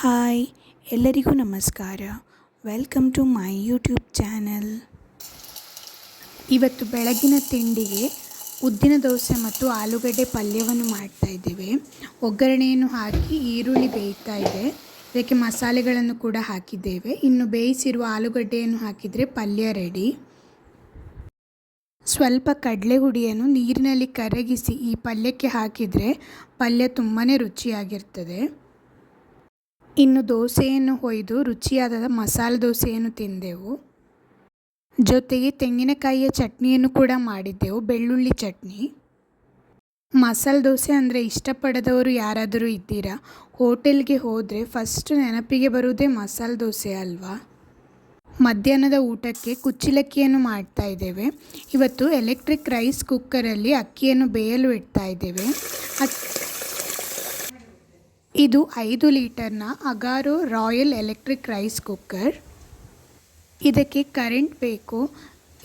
Hi, ಎಲ್ಲರಿಗೂ ನಮಸ್ಕಾರ. Welcome to my YouTube channel. ಇವತ್ತು ಬೆಳಗಿನ ತಿಂಡಿಗೆ ಉದ್ದಿನ ದೋಸೆ ಮತ್ತು ಆಲೂಗಡ್ಡೆ ಪಲ್ಯವನ್ನು ಮಾಡ್ತಾ ಇದ್ದೇವೆ. ಒಗ್ಗರಣೆಯನ್ನು ಹಾಕಿ ಈರುಳ್ಳಿ ಬೇಯ್ತಾ ಇದೆ. ಇದಕ್ಕೆ ಮಸಾಲೆಗಳನ್ನು ಕೂಡ ಹಾಕಿದ್ದೇವೆ. ಇನ್ನು ಬೇಯಿಸಿರುವ ಆಲೂಗಡ್ಡೆಯನ್ನು ಹಾಕಿದರೆ ಪಲ್ಯ ರೆಡಿ. ಸ್ವಲ್ಪ ಕಡಲೆ ಹುಡಿಯನ್ನು ನೀರಿನಲ್ಲಿ ಕರಗಿಸಿ ಈ ಪಲ್ಯಕ್ಕೆ ಹಾಕಿದರೆ ಪಲ್ಯ ತುಂಬಾ ರುಚಿಯಾಗಿರ್ತದೆ. ಇನ್ನು ದೋಸೆಯನ್ನು ಹೊಯ್ದು ರುಚಿಯಾದ ಮಸಾಲೆ ದೋಸೆಯನ್ನು ತಿಂದೆವು. ಜೊತೆಗೆ ತೆಂಗಿನಕಾಯಿಯ ಚಟ್ನಿಯನ್ನು ಕೂಡ ಮಾಡಿದ್ದೆವು, ಬೆಳ್ಳುಳ್ಳಿ ಚಟ್ನಿ. ಮಸಾಲೆ ದೋಸೆ ಅಂದರೆ ಇಷ್ಟಪಡದವರು ಯಾರಾದರೂ ಇದ್ದೀರಾ? ಹೋಟೆಲ್ಗೆ ಹೋದರೆ ಫಸ್ಟ್ ನೆನಪಿಗೆ ಬರುವುದೇ ಮಸಾಲೆ ದೋಸೆ ಅಲ್ವಾ? ಮಧ್ಯಾಹ್ನದ ಊಟಕ್ಕೆ ಕುಚ್ಚಿಲಕ್ಕಿಯನ್ನು ಮಾಡ್ತಾ ಇದ್ದೇವೆ. ಇವತ್ತು ಎಲೆಕ್ಟ್ರಿಕ್ ರೈಸ್ ಕುಕ್ಕರಲ್ಲಿ ಅಕ್ಕಿಯನ್ನು ಬೇಯಲು ಇಡ್ತಾ ಇದ್ದೇವೆ. ಇದು ಐದು ಲೀಟರ್ನ Agaro royal electric rice cooker. ಇದಕ್ಕೆ ಕರೆಂಟ್ ಬೇಕು.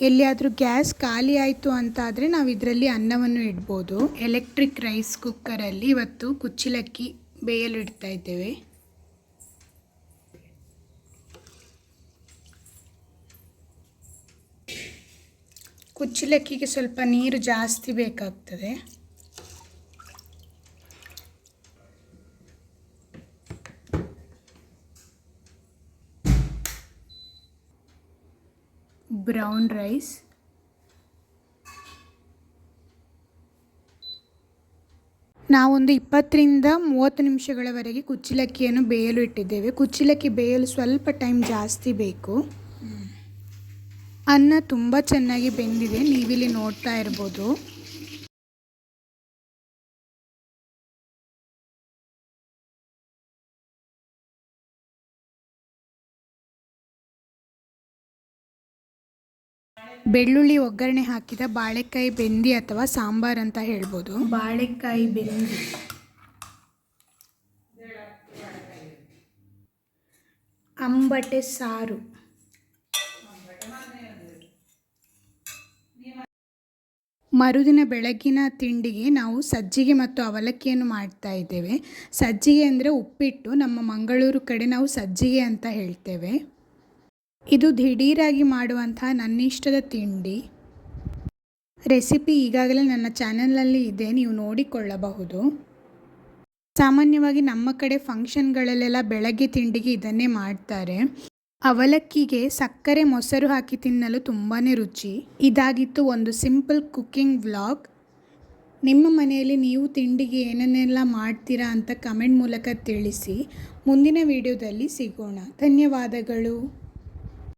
ಎಲ್ಲಿಯಾದರೂ ಗ್ಯಾಸ್ ಖಾಲಿ ಆಯಿತು ಅಂತಾದರೆ ನಾವು ಇದರಲ್ಲಿ ಅನ್ನವನ್ನು ಇಡ್ಬೋದು. ಎಲೆಕ್ಟ್ರಿಕ್ ರೈಸ್ ಕುಕ್ಕರಲ್ಲಿ ಇವತ್ತು ಕುಚ್ಚಿಲಕ್ಕಿ ಬೇಯಲು ಇಡ್ತಾ ಇದ್ದೇವೆ. ಕುಚ್ಚಲಕ್ಕಿಗೆ ಸ್ವಲ್ಪ ನೀರು ಜಾಸ್ತಿ ಬೇಕಾಗ್ತದೆ. ಬ್ರೌನ್ ರೈಸ್ ನಾವೊಂದು ಇಪ್ಪತ್ತರಿಂದ ಮೂವತ್ತು ನಿಮಿಷಗಳವರೆಗೆ ಕುಚ್ಚಲಕ್ಕಿಯನ್ನು ಬೇಯಲು ಇಟ್ಟಿದ್ದೇವೆ. ಕುಚ್ಚಲಕ್ಕಿ ಬೇಯಲು ಸ್ವಲ್ಪ ಟೈಮ್ ಜಾಸ್ತಿ ಬೇಕು. ಅನ್ನ ತುಂಬ ಚೆನ್ನಾಗಿ ಬೆಂದಿದೆ. ನೀವಿಲ್ಲಿ ನೋಡ್ತಾ ಇರ್ಬೋದು. ಬೆಳ್ಳುಳ್ಳಿ ಒಗ್ಗರಣೆ ಹಾಕಿದ ಬಾಳೆಕಾಯಿ ಬೆಂದಿ ಅಥವಾ ಸಾಂಬಾರ್ ಅಂತ ಹೇಳ್ಬೋದು. ಬಾಳೆಕಾಯಿ ಬೆಂದಿ. ಅಂಬಟೆ ಸಾರು. ಮರುದಿನ ಬೆಳಗಿನ ತಿಂಡಿಗೆ ನಾವು ಸಜ್ಜಿಗೆ ಮತ್ತು ಅವಲಕ್ಕಿಯನ್ನು ಮಾಡ್ತಾ ಇದ್ದೇವೆ. ಸಜ್ಜಿಗೆ ಅಂದರೆ ಉಪ್ಪಿಟ್ಟು ನಮ್ಮ ಮಂಗಳೂರು ಕಡೆ ನಾವು ಸಜ್ಜಿಗೆ ಅಂತ ಹೇಳ್ತೇವೆ. ಇದು ದಿಢೀರಾಗಿ ಮಾಡುವಂತಹ ನನ್ನಿಷ್ಟದ ತಿಂಡಿ. ರೆಸಿಪಿ ಈಗಾಗಲೇ ನನ್ನ ಚಾನಲ್ನಲ್ಲಿ ಇದೆ, ನೀವು ನೋಡಿಕೊಳ್ಳಬಹುದು. ಸಾಮಾನ್ಯವಾಗಿ ನಮ್ಮ ಕಡೆ ಫಂಕ್ಷನ್ಗಳಲ್ಲೆಲ್ಲ ಬೆಳಗ್ಗೆ ತಿಂಡಿಗೆ ಇದನ್ನೇ ಮಾಡ್ತಾರೆ. ಅವಲಕ್ಕಿಗೆ ಸಕ್ಕರೆ ಮೊಸರು ಹಾಕಿ ತಿನ್ನಲು ತುಂಬಾ ರುಚಿ. ಇದಾಗಿತ್ತು ಒಂದು ಸಿಂಪಲ್ ಕುಕ್ಕಿಂಗ್ ವ್ಲಾಗ್. ನಿಮ್ಮ ಮನೆಯಲ್ಲಿ ನೀವು ತಿಂಡಿಗೆ ಏನನ್ನೆಲ್ಲ ಮಾಡ್ತೀರಾ ಅಂತ ಕಮೆಂಟ್ ಮೂಲಕ ತಿಳಿಸಿ. ಮುಂದಿನ ವಿಡಿಯೋದಲ್ಲಿ ಸಿಗೋಣ. ಧನ್ಯವಾದಗಳು.